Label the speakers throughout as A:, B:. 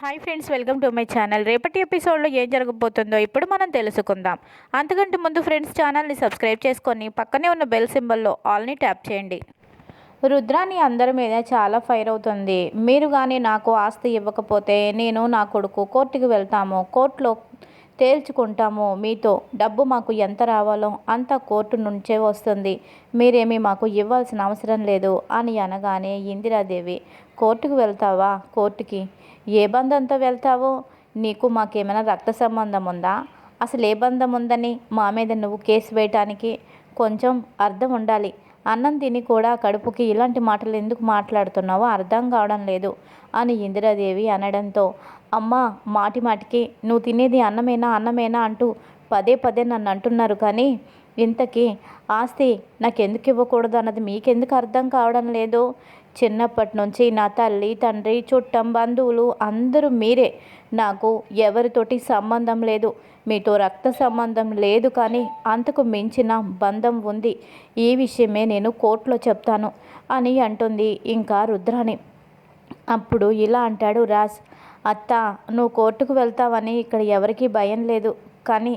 A: Hi friends welcome to my channel రేపటి ఎపిసోడ్లో ఏం జరగబోతుందో ఇప్పుడు మనం తెలుసుకుందాం. అంతకంటే ముందు ఫ్రెండ్స్ ఛానల్ని సబ్స్క్రైబ్ చేసుకొని పక్కనే ఉన్న బెల్ సింబల్లో ఆల్ని ట్యాప్ చేయండి. రుద్రాని అందరి మీద చాలా ఫైర్ అవుతుంది. మీరు కానీ నాకు ఆస్తి ఇవ్వకపోతే నేను నా కొడుకు కోర్టుకి వెళ్తాము కోర్టులో తేల్చుకుంటాము మీతో డబ్బు మాకు ఎంత రావాలో అంత కోర్టు నుంచే వస్తుంది. మీరేమీ మాకు ఇవ్వాల్సిన అవసరం లేదు అని అనగానే ఇందిరాదేవి కోర్టుకు వెళ్తావా? కోర్టుకి ఏ బంధంతో వెళ్తావో? నీకు మాకేమైనా రక్త సంబంధం ఉందా? అసలు ఏ బంధం ఉందని మా మీద నువ్వు కేసు వేయటానికి కొంచెం అర్థం ఉండాలి. అన్నం తిని కూడా కడుపుకి ఇలాంటి మాటలు ఎందుకు మాట్లాడుతున్నావో అర్థం కావడం లేదు అని ఇందిరాదేవి అనడంతో అమ్మ మాటి మాటికి నువ్వు తినేది అన్నమేనా అన్నమేనా అంటూ పదే పదే నన్ను అంటున్నారు కానీ ఇంతకీ ఆస్తి నాకెందుకు ఇవ్వకూడదు అన్నది మీకెందుకు అర్థం కావడం లేదు? చిన్నప్పటి నుంచి నా తల్లి తండ్రి చుట్టం బంధువులు అందరూ మీరే. నాకు ఎవరితోటి సంబంధం లేదు. మీతో రక్త సంబంధం లేదు కానీ అంతకు మించిన బంధం ఉంది. ఈ విషయమే నేను కోర్టులో చెప్తాను అని అంటుంది ఇంకా రుద్రాణి. అప్పుడు ఇలా అంటాడు రాజ్ అత్త నువ్వు కోర్టుకు వెళ్తావని ఇక్కడ ఎవరికీ భయం లేదు. కానీ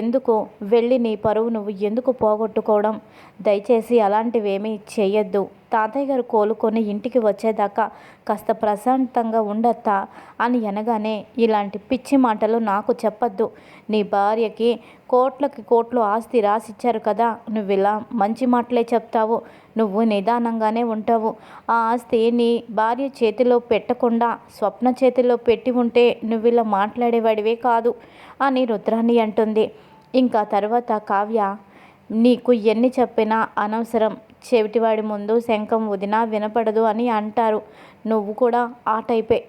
A: ఎందుకు వెళ్ళి నీ పరువు నువ్వు ఎందుకు పోగొట్టుకోవడం? దయచేసి అలాంటివేమీ చేయొద్దు తాతయ్య గారు కోలుకొని ఇంటికి వచ్చేదాకా కాస్త ప్రశాంతంగా ఉండత్తా అని అనగానే ఇలాంటి పిచ్చి మాటలు నాకు చెప్పద్దు. నీ భార్యకి కోట్లకి కోట్లు ఆస్తి రాసిచ్చారు కదా నువ్వు ఇలా మంచి మాటలే చెప్తావు. నువ్వు నిదానంగానే ఉంటావు. ఆ ఆస్తి నీ భార్య చేతిలో పెట్టకుండా స్వప్న చేతిలో పెట్టి ఉంటే నువ్వు ఇలా మాట్లాడేవాడివే కాదు అని రుద్రాణి అంటుంది. ఇంకా తర్వాత కావ్య నీకు ఎన్ని చెప్పినా అనవసరం. చెవిటివాడి ముందు శంఖం వదినా వినపడదు అని అంటారు. నువ్వు కూడా ఆ టైపే.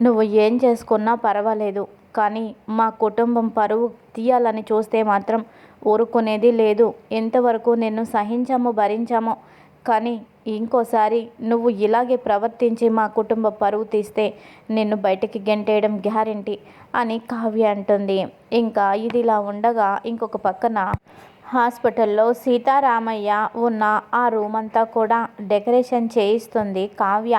A: నువ్వు ఏం చేసుకున్నా పర్వాలేదు. కానీ మా కుటుంబం పరువు తీయాలని చూస్తే మాత్రం ఊరుకునేది లేదు. ఎంతవరకు నిన్ను సహించామో భరించామో. కానీ ఇంకోసారి నువ్వు ఇలాగే ప్రవర్తించి మా కుటుంబ పరువు తీస్తే నిన్ను బయటికి గెంటేయడం గ్యారంటీ అని కావ్య అంటుంది. ఇంకా ఇదిలా ఉండగా ఇంకొక పక్కన హాస్పిటల్లో సీతారామయ్య ఉన్న ఆ రూమ్ అంతా కూడా డెకరేషన్ చేయిస్తుంది కావ్య.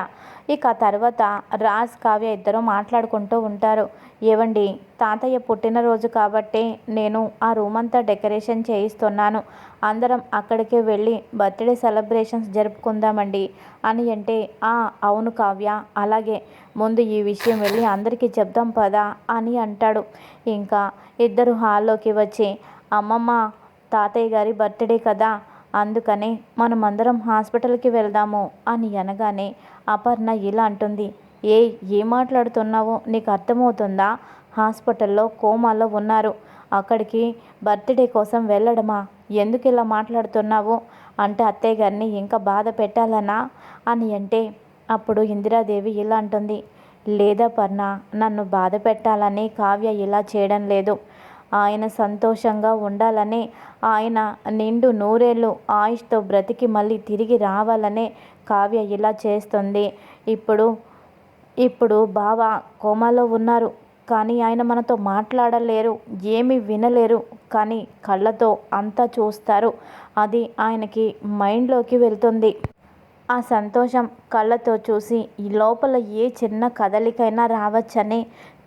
A: ఇక తర్వాత రాజ్ కావ్య ఇద్దరు మాట్లాడుకుంటూ ఉంటారు. ఏవండి తాతయ్య పుట్టినరోజు కాబట్టి నేను ఆ రూమ్ అంతా డెకరేషన్ చేయిస్తున్నాను. అందరం అక్కడికి వెళ్ళి బర్త్డే సెలబ్రేషన్స్ జరుపుకుందామండి అని అంటే ఆ అవును కావ్య అలాగే. ముందు ఈ విషయం వెళ్ళి అందరికీ చెప్దాం పదా అని అంటాడు. ఇంకా ఇద్దరు హాల్లోకి వచ్చి అమ్మమ్మ తాతయ్య గారి బర్త్డే కదా అందుకనే మనమందరం హాస్పిటల్కి వెళ్దాము అని అనగానే అపర్ణ ఇలా అంటుంది. ఏ ఏం మాట్లాడుతున్నావో నీకు అర్థమవుతుందా? హాస్పిటల్లో కోమాలో ఉన్నారు. అక్కడికి బర్త్డే కోసం వెళ్ళడమా? ఎందుకు ఇలా మాట్లాడుతున్నావు? అంటే అత్తయ్య గారిని ఇంకా బాధ పెట్టాలనా? అని అంటే అప్పుడు ఇందిరాదేవి ఇలా అంటుంది. లేదా పర్ణ నన్ను బాధ పెట్టాలని కావ్య ఇలా చేయడం లేదు. ఆయన సంతోషంగా ఉండాలని ఆయన నిండు నూరేళ్ళు ఆయుష్తో బ్రతికి మళ్ళీ తిరిగి రావాలనే కావ్య ఇలా చేస్తుంది. ఇప్పుడు ఇప్పుడు బావ కోమాలో ఉన్నారు. కానీ ఆయన మనతో మాట్లాడలేరు ఏమీ వినలేరు. కానీ కళ్ళతో అంతా చూస్తారు. అది ఆయనకి మైండ్లోకి వెళ్తుంది. ఆ సంతోషం కళ్ళతో చూసి ఈ లోపల ఏ చిన్న కదలికైనా రావచ్చని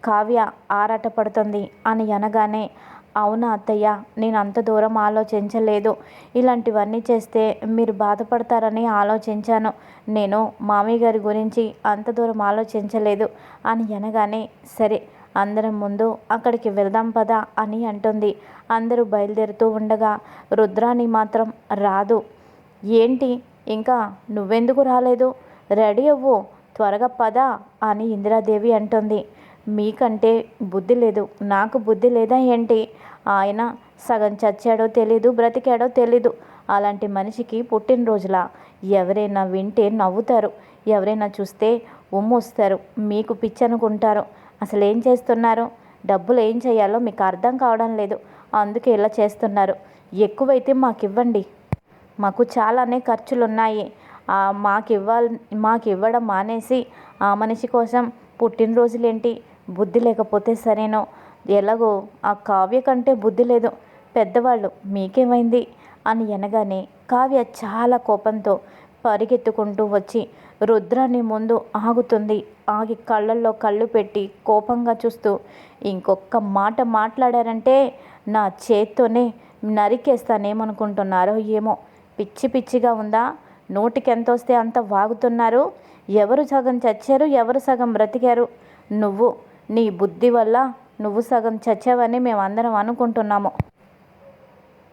A: కావ్య ఆరాటపడుతుంది అని అనగానే అవునా అత్తయ్య నేను అంత దూరం ఆలోచించలేదు. ఇలాంటివన్నీ చేస్తే మీరు బాధపడతారని ఆలోచించాను. నేను మామయ్య గారి గురించి అంత దూరం ఆలోచించలేదు అని అనగానే సరే అందరం ముందు అక్కడికి వెళ్దాం పదా అని అంటుంది. అందరూ బయలుదేరుతూ ఉండగా రుద్రాణి మాత్రం రాదు. ఏంటి? ఇంకా నువ్వెందుకు రాలేదు? రెడీ అవ్వు త్వరగా పద అని ఇందిరాదేవి అంటుంది. మీకంటే బుద్ధి లేదు. నాకు బుద్ధి లేదా ఏంటి? ఆయన సగం చచ్చాడో తెలీదు బ్రతికాడో తెలీదు. అలాంటి మనిషికి పుట్టినరోజులా? ఎవరైనా వింటే నవ్వుతారు. ఎవరైనా చూస్తే ఉమ్మొస్తారు. మీకు పిచ్చనుకుంటారు. అసలు ఏం చేస్తున్నారు? డబ్బులు ఏం చేయాలో మీకు అర్థం కావడం లేదు. అందుకే ఇలా చేస్తున్నారు. ఎక్కువైతే మాకు ఇవ్వండి మాకు చాలానే ఖర్చులు ఉన్నాయి మాకు ఇవ్వాలి మాకు ఇవ్వడం మానేసి ఆ మనిషి కోసం పుట్టినరోజులేంటి? బుద్ధి లేకపోతే సరేనో. ఎలాగో ఆ కావ్య కంటే బుద్ధి లేదు. పెద్దవాళ్ళు మీకేమైంది? అని అనగానే కావ్య చాలా కోపంతో పరిగెత్తుకుంటూ వచ్చి రుద్రాన్ని ముందు ఆగుతుంది. ఆగి కళ్ళల్లో కళ్ళు పెట్టి కోపంగా చూస్తూ ఇంకొక మాట మాట్లాడారంటే నా చేత్తోనే నరికేస్తానేమనుకుంటున్నారో ఏమో. పిచ్చి పిచ్చిగా ఉందా? నోటికి ఎంత వస్తే అంత వాగుతున్నారు? ఎవరు సగం చచ్చారు? ఎవరు సగం బ్రతికారు? నువ్వు నీ బుద్ధి వల్ల నువ్వు సగం చచ్చావని మేమందరం అనుకుంటున్నాము.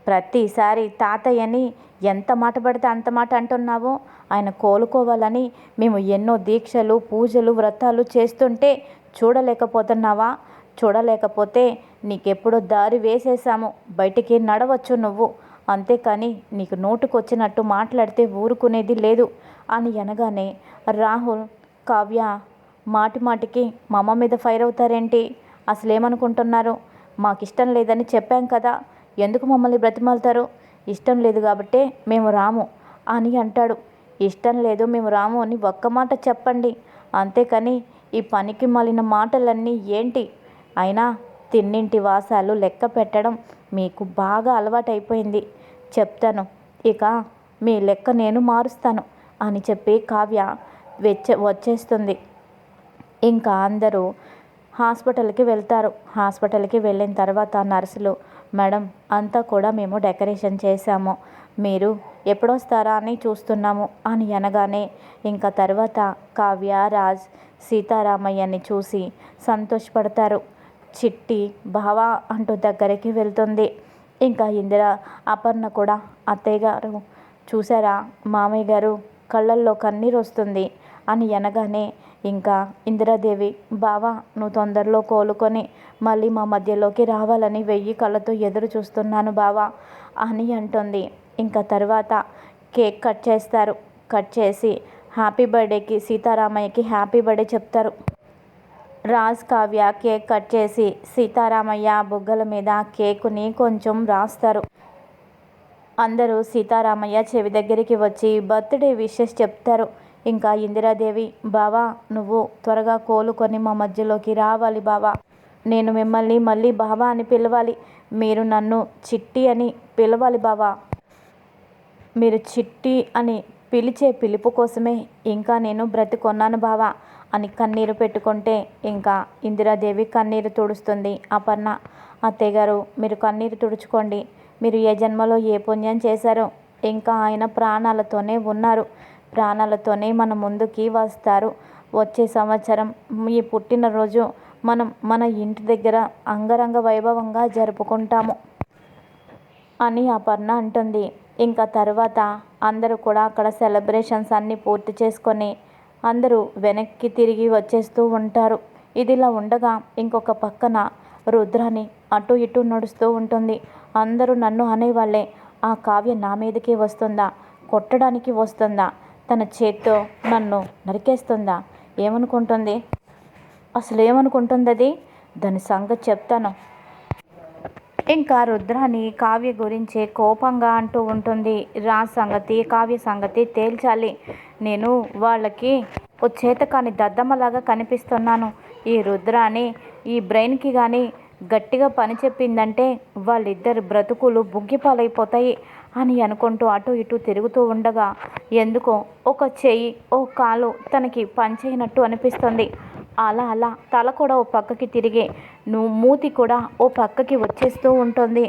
A: ప్రతిసారి తాతయ్యని ఎంత మాట పడితే అంత మాట అంటున్నావో ఆయన కోలుకోవాలని మేము ఎన్నో దీక్షలు పూజలు వ్రతాలు చేస్తుంటే చూడలేకపోతున్నావా? చూడలేకపోతే నీకెప్పుడో దారి వేసేసాము బయటికి నడవచ్చు నువ్వు. అంతేకాని నీకు నోటుకొచ్చినట్టు మాట్లాడితే ఊరుకునేది లేదు. అని అనగానే రాహుల్ కావ్య మాటి మాటికి మా అమ్మ మీద ఫైర్ అవుతారేంటి? అసలు ఏమనుకుంటున్నారు మాకు ఇష్టం లేదని చెప్పాం కదా ఎందుకు మమ్మల్ని బ్రతిమాలుతారు? ఇష్టం లేదు కాబట్టే మేము రాము అని అంటాడు. ఇష్టం లేదు మేము రాము అని ఒక్క మాట చెప్పండి. అంతేకాని ఈ పనికి మలిన మాటలన్నీ ఏంటి? అయినా తిన్నింటి వాసాలు లెక్క పెట్టడం మీకు బాగా అలవాటైపోయింది. చెప్తాను. ఇక మీ లెక్క నేను మారుస్తాను అని చెప్పి కావ్య వెచ్చ వచ్చేస్తుంది. ఇంకా అందరూ హాస్పిటల్కి వెళ్తారు. హాస్పిటల్కి వెళ్ళిన తర్వాత నర్సులు మేడం అంతా కూడా మేము డెకరేషన్ చేశాము. మీరు ఎప్పుడొస్తారా అని చూస్తున్నాము అని అనగానే ఇంకా తర్వాత కావ్య రాజ్ సీతారామయ్యని చూసి సంతోషపడతారు. చిట్టి బావా అంటూ దగ్గరికి వెళ్తుంది. ఇంకా ఇందిర అపర్ణ కూడా అత్తయ్య గారు చూసారా మామయ్య గారు కళ్ళల్లో కన్నీరు వస్తుంది అని అనగానే ఇంకా ఇందిరాదేవి బావా నువ్వు తొందరలో కోలుకొని మళ్ళీ మా మధ్యలోకి రావాలని వెయ్యి కళ్ళతో ఎదురు చూస్తున్నాను బావా అని అంటుంది. ఇంకా తర్వాత కేక్ కట్ చేస్తారు. కట్ చేసి హ్యాపీ బర్త్డేకి సీతారామయ్యకి హ్యాపీ బర్త్డే చెప్తారు. రాజ్ కావ్య కేక్ కట్ చేసి సీతారామయ్య బుగ్గల మీద కేకుని కొంచెం రాస్తారు. అందరూ సీతారామయ్య చెవి దగ్గరికి వచ్చి బర్త్డే విషెస్ చెప్తారు. ఇంకా ఇందిరాదేవి బావా నువ్వు త్వరగా కోలుకొని మా మధ్యలోకి రావాలి బావా. నేను మిమ్మల్ని మళ్ళీ బావా అని పిలవాలి. మీరు నన్ను చిట్టి అని పిలవాలి బావా. మీరు చిట్టి అని పిలిచే పిలుపు కోసమే ఇంకా నేను బ్రతికొన్నాను బావా అని కన్నీరు పెట్టుకుంటే ఇంకా ఇందిరాదేవి కన్నీరు తుడుస్తుంది. అపర్ణ అత్తయ్యగారు మీరు కన్నీరు తుడుచుకోండి. మీరు ఏ జన్మలో ఏ పుణ్యం చేశారో ఇంకా ఆయన ప్రాణాలతోనే ఉన్నారు. ప్రాణాలతోనే మన ముందుకి వస్తారు. వచ్చే సంవత్సరం ఈ పుట్టినరోజు మనం మన ఇంటి దగ్గర అంగరంగ వైభవంగా జరుపుకుంటాము అని అపర్ణ అంటుంది. ఇంకా తర్వాత అందరూ కూడా అక్కడ సెలబ్రేషన్స్ అన్నీ పూర్తి చేసుకొని అందరూ వెనక్కి తిరిగి వచ్చేస్తూ ఉంటారు. ఇదిలా ఉండగా ఇంకొక పక్కన రుద్రాని అటు ఇటు నడుస్తూ ఉంటుంది. అందరూ నన్ను అనేవాళ్ళే ఆ కావ్య నా మీదకి వస్తుందా? కొట్టడానికి వస్తుందా? తన చేత్తో నన్ను నరికేస్తుందా? ఏమనుకుంటుంది? అసలు ఏమనుకుంటుంది అది దాని సంగతి చెప్తాను. ఇంకా రుద్రాని కావ్య గురించి కోపంగా అంటూ ఉంటుంది. రా సంగతి కావ్య సంగతి తేల్చాలి. నేను వాళ్ళకి ఓ చేతకాని దద్దమ్మలాగా కనిపిస్తున్నాను. ఈ రుద్రాని ఈ బ్రెయిన్కి కానీ గట్టిగా పని చెప్పిందంటే వాళ్ళిద్దరు బ్రతుకులు బుగ్గిపాలైపోతాయి అని అనుకుంటూ అటు ఇటు తిరుగుతూ ఉండగా ఎందుకో ఒక చెయ్యి ఓ కాలు తనకి పనిచేయనట్టు అనిపిస్తుంది. అలా అలా తల కూడా ఓ పక్కకి తిరిగి నువ్వు మూతి కూడా ఓ పక్కకి వచ్చేస్తూ ఉంటుంది.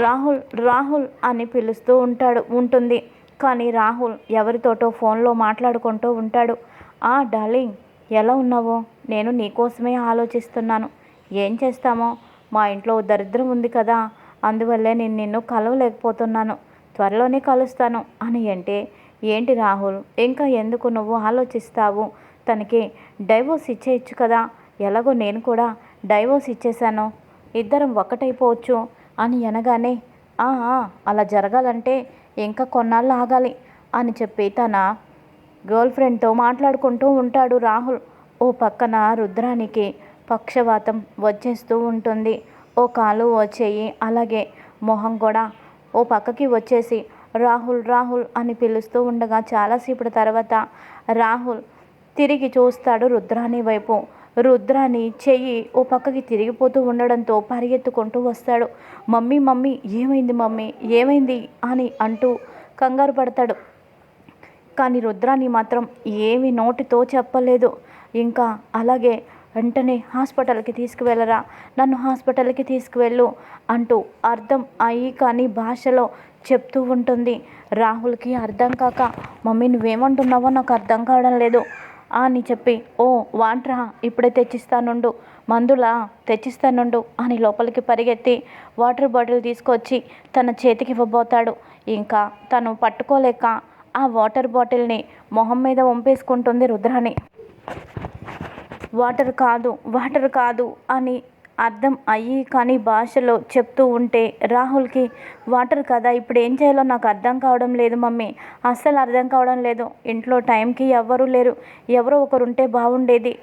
A: రాహుల్ రాహుల్ అని పిలుస్తూ ఉంటాడు ఉంటుంది. కానీ రాహుల్ ఎవరితోటో ఫోన్లో మాట్లాడుకుంటూ ఉంటాడు. ఆ డార్లింగ్ ఎలా ఉన్నావో? నేను నీకోసమే ఆలోచిస్తున్నాను. ఏం చేస్తామో? మా ఇంట్లో దరిద్రం ఉంది కదా అందువల్లే నేను నిన్ను కలవలేకపోతున్నాను. త్వరలోనే కలుస్తాను అని అంటే ఏంటి రాహుల్? ఇంకా ఎందుకు నువ్వు ఆలోచిస్తావు? తనకి డైవోర్స్ ఇచ్చేయచ్చు కదా ఎలాగో నేను కూడా డైవోర్స్ ఇచ్చేశాను. ఇద్దరం ఒక్కటైపోవచ్చు అని అనగానే అలా జరగాలంటే ఇంకా కొన్నాళ్ళు ఆగాలి అని చెప్పి తన గర్ల్ ఫ్రెండ్తో మాట్లాడుకుంటూ ఉంటాడు రాహుల్. ఓ పక్కన రుద్రానికి పక్షవాతం వచ్చేస్తూ ఉంటుంది. ఓ కాలు వచ్చేయి అలాగే మొహం కూడా. ఓ పక్కకి వచ్చేసి రాహుల్ రాహుల్ అని పిలుస్తూ ఉండగా చాలాసేపటి తర్వాత రాహుల్ తిరిగి చూస్తాడు రుద్రాని వైపు. రుద్రాని చెయ్యి ఓ పక్కకి తిరిగిపోతూ ఉండడంతో పరిగెత్తుకుంటూ వస్తాడు. మమ్మీ మమ్మీ ఏమైంది మమ్మీ? ఏమైంది? అని అంటూ కంగారు పడతాడు. కానీ రుద్రాని మాత్రం ఏమి నోటితో చెప్పలేదు. ఇంకా అలాగే వెంటనే హాస్పిటల్కి తీసుకువెళ్ళరా? నన్ను హాస్పిటల్కి తీసుకువెళ్ళు అంటూ అర్థం అయ్యి కానీ భాషలో చెప్తూ ఉంటుంది. రాహుల్కి అర్థం కాక మమ్మీ నువ్వేమంటున్నావో నాకు అర్థం కావడం లేదు అని చెప్పి ఓ వాంట్రా ఇప్పుడే తెచ్చిస్తానుండు. మందులా తెచ్చిస్తానుండు అని లోపలికి పరిగెత్తి వాటర్ బాటిల్ తీసుకొచ్చి తన చేతికి ఇవ్వబోతాడు. ఇంకా తను పట్టుకోలేక ఆ వాటర్ బాటిల్ని మొహం మీద వంపేసుకుంటుంది రుద్రాని వాటర్ కాదు వాటర్ కాదు అని అర్థం అయ్యి కానీ భాషలో చెప్తూ ఉంటే రాహుల్కి వాటర్ కదా ఇప్పుడు ఏం చేయాలో నాకు అర్థం కావడం లేదు మమ్మీ. అస్సలు అర్థం కావడం లేదు. ఇంట్లో టైంకి ఎవ్వరూ లేరు. ఎవరో ఒకరు ఉంటే బాగుండేది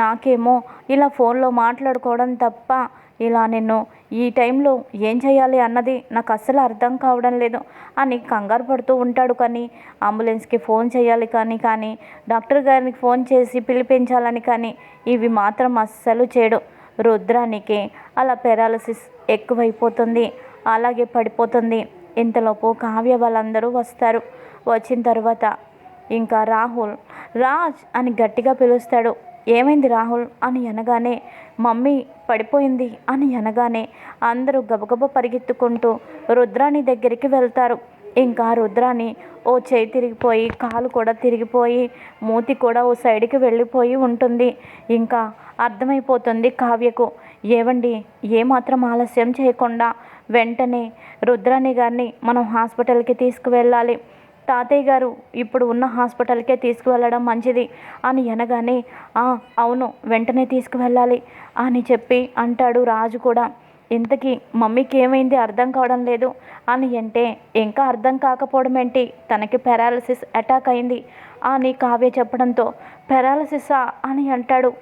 A: నాకేమో ఇలా ఫోన్లో మాట్లాడుకోవడం తప్ప ఇలా నేను ఈ టైంలో ఏం చేయాలి అన్నది నాకు అస్సలు అర్థం కావడం లేదు అని కంగారు పడుతూ ఉంటాడు కానీ అంబులెన్స్కి ఫోన్ చేయాలి కానీ కానీ డాక్టర్ గారికి ఫోన్ చేసి పిలిపించాలని కానీ ఇవి మాత్రం అస్సలు చేయడు. రుద్రానికి. అలా పెరాలసిస్ ఎక్కువైపోతుంది. అలాగే పడిపోతుంది. ఇంతలోపు కావ్య వాళ్ళందరూ వస్తారు. వచ్చిన తర్వాత ఇంకా రాహుల్ రాజ్ అని గట్టిగా పిలుస్తాడు. ఏమైంది రాహుల్? అని అనగానే మమ్మీ పడిపోయింది అని అనగానే అందరూ గబగబ పరిగెత్తుకుంటూ రుద్రాణి దగ్గరికి వెళ్తారు. ఇంకా రుద్రాని ఓ చేయి తిరిగిపోయి కాలు కూడా తిరిగిపోయి మూతి కూడా ఓ సైడ్కి వెళ్ళిపోయి ఉంటుంది. ఇంకా అర్థమైపోతుంది కావ్యకు ఏవండి ఏమాత్రం ఆలస్యం చేయకుండా వెంటనే రుద్రాణి గారిని మనం హాస్పిటల్కి తీసుకువెళ్ళాలి. తాతయ్య గారు ఇప్పుడు ఉన్న హాస్పిటల్కే తీసుకువెళ్ళడం మంచిది అని అనగానే అవును వెంటనే తీసుకువెళ్ళాలి అని చెప్పి అంటాడు రాజు కూడా. ఇంతకీ మమ్మీకి ఏమైంది అర్థం కావడం లేదు. అని అంటే ఇంకా అర్థం కాకపోవడం ఏంటి? తనకి పెరాలసిస్ అటాక్ అయింది. అని కావ్య చెప్పడంతో పెరాలసిసా అని అంటాడు.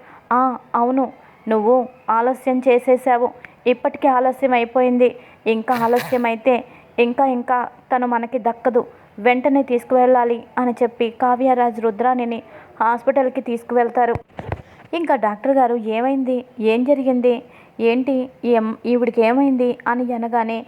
A: అవును. నువ్వు ఆలస్యం చేసేసావు. ఇప్పటికీ ఆలస్యం అయిపోయింది. ఇంకా ఆలస్యం అయితే ఇంకా ఇంకా తను మనకి దక్కదు. వెంటనే తీసుకువెళ్ళాలి అని చెప్పి కావ్యరాజ్ రుద్రాణిని హాస్పిటల్కి తీసుకువెళ్తారు. ఇంకా డాక్టర్ గారు ఏమైంది? ఏం జరిగింది? ఏంటి? ఏం ఈవిడికి ఏమైంది? అని అనగానే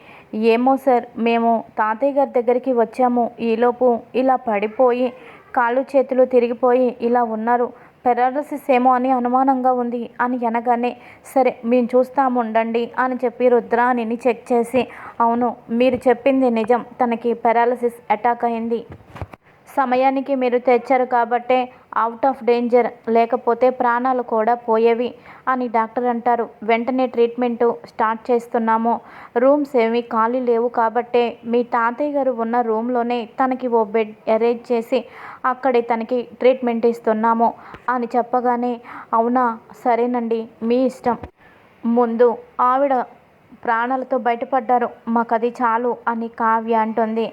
A: ఏమో సార్ మేము తాతయ్య గారి దగ్గరికి వచ్చాము. ఈలోపు ఇలా పడిపోయి కాళ్ళు చేతులు తిరిగిపోయి ఇలా ఉన్నారు. పెరాలసిస్ ఏమో అని అనుమానంగా ఉంది అని అనగానే సరే మేము చూస్తాము ఉండండి అని చెప్పి రుద్రాణిని చెక్ చేసి అవును మీరు చెప్పింది నిజం. తనకి పెరాలసిస్ అటాక్ అయింది. సమయానికి మీరు తెచ్చారు కాబట్టే అవుట్ ఆఫ్ డేంజర్ లేకపోతే ప్రాణాలు కూడా పోయేవి అని డాక్టర్ అంటారు. వెంటనే ట్రీట్మెంట్ స్టార్ట్ చేస్తున్నాము. రూమ్స్ ఏమి ఖాళీ లేవు కాబట్టే మీ తాతయ్య గారు ఉన్న రూమ్లోనే తనకి ఓ బెడ్ అరేంజ్ చేసి అక్కడే తనకి ట్రీట్మెంట్ ఇస్తున్నాము అని చెప్పగానే అవునా? సరేనండి మీ ఇష్టం. ముందు ఆవిడ ప్రాణాలతో బయటపడ్డారు. మాకు అది చాలు అని కావ్య అంటుంది.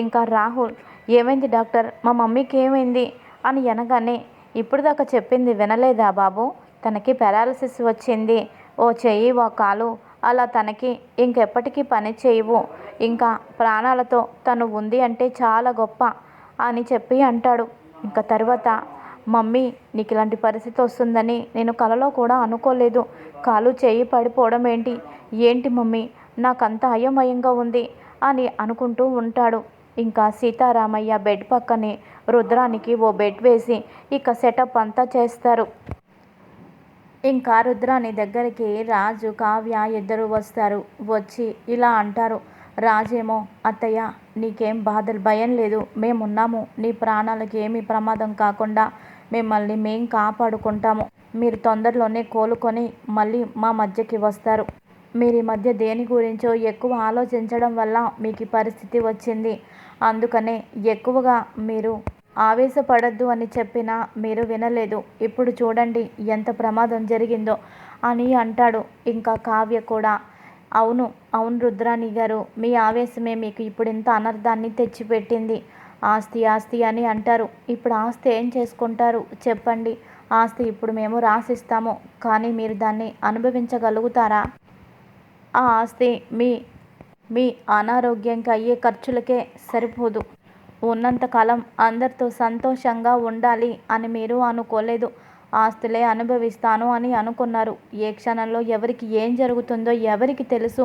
A: ఇంకా రాహుల్ ఏమైంది డాక్టర్? మా మమ్మీకి ఏమైంది? అని అనగానే ఇప్పుడు దాకా చెప్పింది వినలేదా బాబు? తనకి పెరాలసిస్ వచ్చింది. ఓ చెయ్యి ఓ కాలు అలా తనకి ఇంకెప్పటికీ పని చేయవు. ఇంకా ప్రాణాలతో తను ఉంది అంటే చాలా గొప్ప అని చెప్పి అంటాడు. ఇంకా తర్వాత మమ్మీ నీకు ఇలాంటి పరిస్థితి వస్తుందని నేను కలలో కూడా అనుకోలేదు. కాలు చేయి పడిపోవడం ఏంటి? ఏంటి మమ్మీ? నాకంత అయోమయంగా ఉంది అని అనుకుంటూ ఉంటాడు. ఇంకా సీతారామయ్య బెడ్ పక్కనే రుద్రానికి ఓ బెడ్ వేసి ఇక సెటప్ అంతా చేస్తారు. ఇంకా రుద్రాని దగ్గరికి రాజు కావ్య ఇద్దరు వస్తారు. వచ్చి ఇలా అంటారు. రాజేమో అత్తయ్య నీకేం బాధలు భయం లేదు. మేమున్నాము. నీ ప్రాణాలకు ఏమీ ప్రమాదం కాకుండా మిమ్మల్ని మేం కాపాడుకుంటాము. మీరు తొందరలోనే కోలుకొని మళ్ళీ మా మధ్యకి వస్తారు. మీరు ఈ మధ్య దేని గురించో ఎక్కువ ఆలోచించడం వల్ల మీకు పరిస్థితి వచ్చింది. అందుకనే ఎక్కువగా మీరు ఆవేశపడద్దు అని చెప్పినా మీరు వినలేదు. ఇప్పుడు చూడండి ఎంత ప్రమాదం జరిగిందో అని అంటాడు ఇంకా కావ్య కూడా. అవును అవును రుద్రాణి గారు మీ ఆవేశమే మీకు ఇప్పుడు ఇంత అనర్థాన్ని తెచ్చిపెట్టింది. ఆస్తి ఆస్తి అని అంటారు. ఇప్పుడు ఆస్తి ఏం చేసుకుంటారు? చెప్పండి. ఆస్తి ఇప్పుడు మేము రాసిస్తాము కానీ మీరు దాన్ని అనుభవించగలుగుతారా? ఆ ఆస్తి మీ మీ అనారోగ్యంకి అయ్యే ఖర్చులకే సరిపోదు. ఉన్నంతకాలం అందరితో సంతోషంగా ఉండాలి అని మీరు అనుకోలేదు. ఆస్తులే అనుభవిస్తాను అని అనుకున్నారు. ఏ క్షణంలో ఎవరికి ఏం జరుగుతుందో ఎవరికి తెలుసు.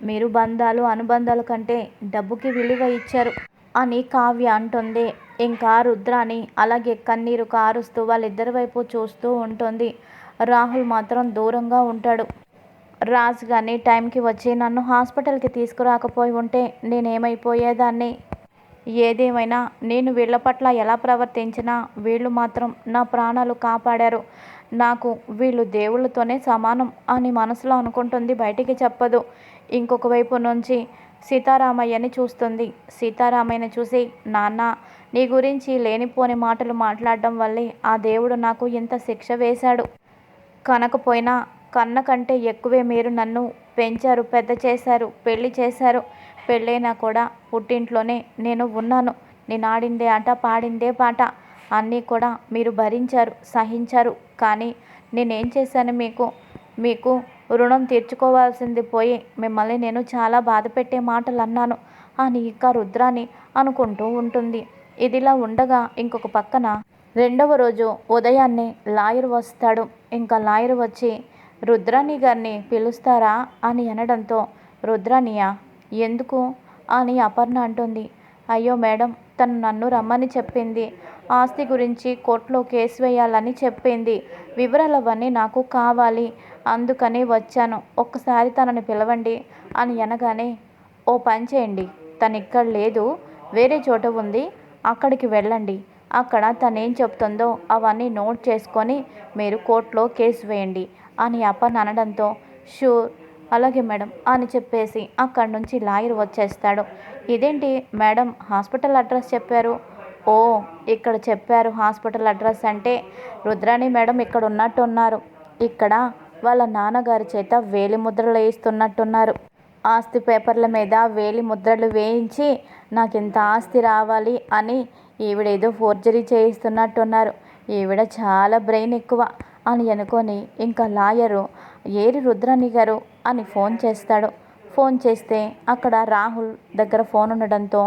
A: మీరు బంధాలు అనుబంధాల కంటే డబ్బుకి విలువ ఇచ్చారు అని కావ్య అంటుంది. ఇంకా రుద్రాని అలాగే కన్నీరు కారుస్తూ వాళ్ళిద్దరి వైపు చూస్తూ ఉంటుంది. రాహుల్ మాత్రం దూరంగా ఉంటాడు. రాజు కానీ టైంకి వచ్చి నన్ను హాస్పిటల్కి తీసుకురాకపోయి ఉంటే నేనేమైపోయేదాన్ని? ఏదేమైనా నేను వీళ్ళ పట్ల ఎలా ప్రవర్తించినా వీళ్ళు మాత్రం నా ప్రాణాలు కాపాడారు. నాకు వీళ్ళు దేవుళ్ళతోనే సమానం అని మనసులో అనుకుంటుంది బయటికి చెప్పదు. ఇంకొక వైపు నుంచి సీతారామయ్యని చూస్తుంది. సీతారామయ్యని చూసి నాన్న నీ గురించి లేనిపోని మాటలు మాట్లాడడం వల్లే ఆ దేవుడు నాకు ఇంత శిక్ష వేశాడు. కనకపోయినా కన్న కంటే ఎక్కువే మీరు నన్ను పెంచారు పెద్ద చేశారు పెళ్ళి చేశారు. పెళ్ళైనా కూడా పుట్టింట్లోనే నేను ఉన్నాను. నేను ఆడిందే ఆట పాడిందే పాట. అన్నీ కూడా మీరు భరించారు సహించారు. కానీ నేనేం చేశాను మీకు? మీకు రుణం తీర్చుకోవాల్సింది పోయి మిమ్మల్ని నేను చాలా బాధ పెట్టే మాటలు అన్నాను. అని ఇంకా రుద్రాని అనుకుంటూ ఉంటుంది. ఇదిలా ఉండగా ఇంకొక పక్కన రెండవ రోజు ఉదయాన్నే లాయర్ వస్తాడు. ఇంకా లాయర్ వచ్చి రుద్రాణి గారిని పిలుస్తారా అని అనడంతో రుద్రాణియా ఎందుకు? అని అపర్ణ అంటుంది. అయ్యో మేడం తను నన్ను రమ్మని చెప్పింది. ఆస్తి గురించి కోర్టులో కేసు వేయాలని చెప్పింది. వివరాలు అవన్నీ నాకు కావాలి. అందుకని వచ్చాను. ఒక్కసారి తనని పిలవండి అని అనగానే ఓ పని చేయండి. తను ఇక్కడ లేదు. వేరే చోట ఉంది. అక్కడికి వెళ్ళండి. అక్కడ తనేం చెప్తుందో అవన్నీ నోట్ చేసుకొని మీరు కోర్టులో కేసు వేయండి అని అప్పని అనడంతో షూర్ అలాగే మేడం అని చెప్పేసి అక్కడి నుంచి లాయర్ వచ్చేస్తాడు. ఇదేంటి మేడం హాస్పిటల్ అడ్రస్ చెప్పారు? ఓ ఇక్కడ చెప్పారు హాస్పిటల్ అడ్రస్ అంటే రుద్రాణి మేడం ఇక్కడ ఉన్నట్టున్నారు. ఇక్కడ వాళ్ళ నాన్నగారి చేత వేలి ముద్రలు వేయిస్తున్నట్టున్నారు. ఆస్తి పేపర్ల మీద వేలి ముద్రలు వేయించి నాకు ఇంత ఆస్తి రావాలి అని ఈవిడేదో ఫోర్జరీ చేయిస్తున్నట్టున్నారు. ఈవిడ చాలా బ్రెయిన్ ఎక్కువ. అని అనుకొని ఇంకా లాయరు ఏరి రుద్రాణి గారు అని ఫోన్ చేస్తాడు. ఫోన్ చేస్తే అక్కడ రాహుల్ దగ్గర ఫోన్ ఉండడంతో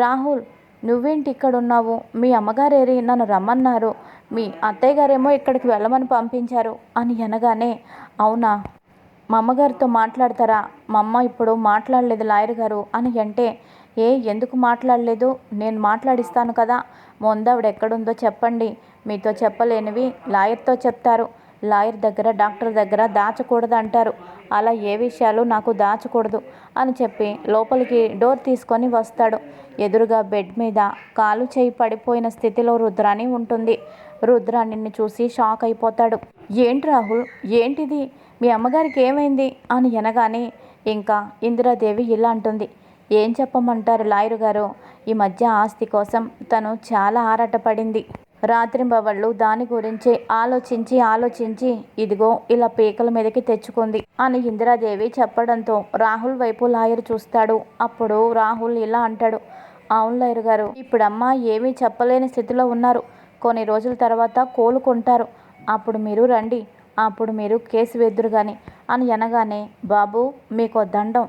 A: రాహుల్ నువ్వేంటి ఇక్కడ ఉన్నావు మీ అమ్మగారేరి నన్ను రమ్మన్నారు. మీ అత్తయ్య గారేమో ఇక్కడికి వెళ్ళమని పంపించారు అని అనగానే అవునా? మా అమ్మగారితో మాట్లాడతారా? మా అమ్మ ఇప్పుడు మాట్లాడలేదు లాయర్ గారు అని అంటే ఏ ఎందుకు మాట్లాడలేదు? నేను మాట్లాడిస్తాను కదా. ముందావిడ ఎక్కడుందో చెప్పండి. మీతో చెప్పలేనివి లాయర్తో చెప్తారు. లాయర్ దగ్గర డాక్టర్ దగ్గర దాచకూడదు అంటారు. అలా ఏ విషయాలు నాకు దాచకూడదు అని చెప్పి లోపలికి డోర్ తీసుకొని వస్తాడు. ఎదురుగా బెడ్ మీద కాలు చేయి పడిపోయిన స్థితిలో రుద్రాణి ఉంటుంది. రుద్రాణిని చూసి షాక్ అయిపోతాడు. ఏంటి రాహుల్? ఏంటిది? మీ అమ్మగారికి ఏమైంది? అని అనగానే ఇంకా ఇందిరాదేవి ఇలా అంటుంది. ఏం చెప్పమంటారు లాయరు గారు? ఈ మధ్య ఆస్తి కోసం తను చాలా ఆరాటపడింది. రాత్రింబవళ్ళు దాని గురించి ఆలోచించి ఆలోచించి ఇదిగో ఇలా పీకల మీదకి తెచ్చుకుంది అని ఇందిరాదేవి చెప్పడంతో రాహుల్ వైపు లాయర్ చూస్తాడు. అప్పుడు రాహుల్ ఇలా అంటాడు. అవును లాయర్ గారు ఇప్పుడమ్మ ఏమీ చెప్పలేని స్థితిలో ఉన్నారు. కొన్ని రోజుల తర్వాత కోలుకుంటారు అప్పుడు మీరు రండి. అప్పుడు మీరు కేసు వెద్దురు కానీ అని అనగానే బాబు మీకు దండం.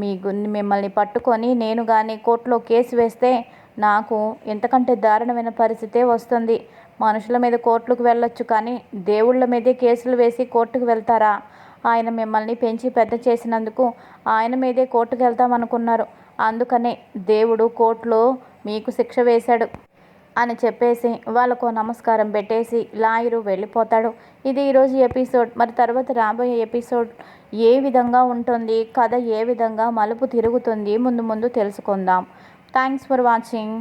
A: మీ మిమ్మల్ని పట్టుకొని నేను కానీ కోర్టులో కేసు వేస్తే నాకు ఎంతకంటే దారుణమైన పరిస్థితే వస్తుంది. మనుషుల మీద కోర్టులకు వెళ్ళొచ్చు కానీ దేవుళ్ళ మీదే కేసులు వేసి కోర్టుకు వెళ్తారా? ఆయన మిమ్మల్ని పెంచి పెద్ద చేసినందుకు ఆయన మీదే కోర్టుకు వెళ్తామనుకున్నారు అందుకనే దేవుడు కోర్టులో మీకు శిక్ష వేశాడు అని చెప్పేసి వాళ్ళకు నమస్కారం పెట్టేసి లాయరు వెళ్ళిపోతాడు. ఇది ఈరోజు ఎపిసోడ్. మరి తర్వాత రాబోయే ఎపిసోడ్ ఏ విధంగా ఉంటుంది? కథ ఏ విధంగా మలుపు తిరుగుతుంది? ముందు ముందు తెలుసుకుందాం. Thanks for watching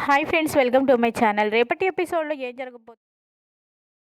A: hi friends welcome to my channel రేపటి ఎపిసోడ్లో ఏం జరగబోతుంది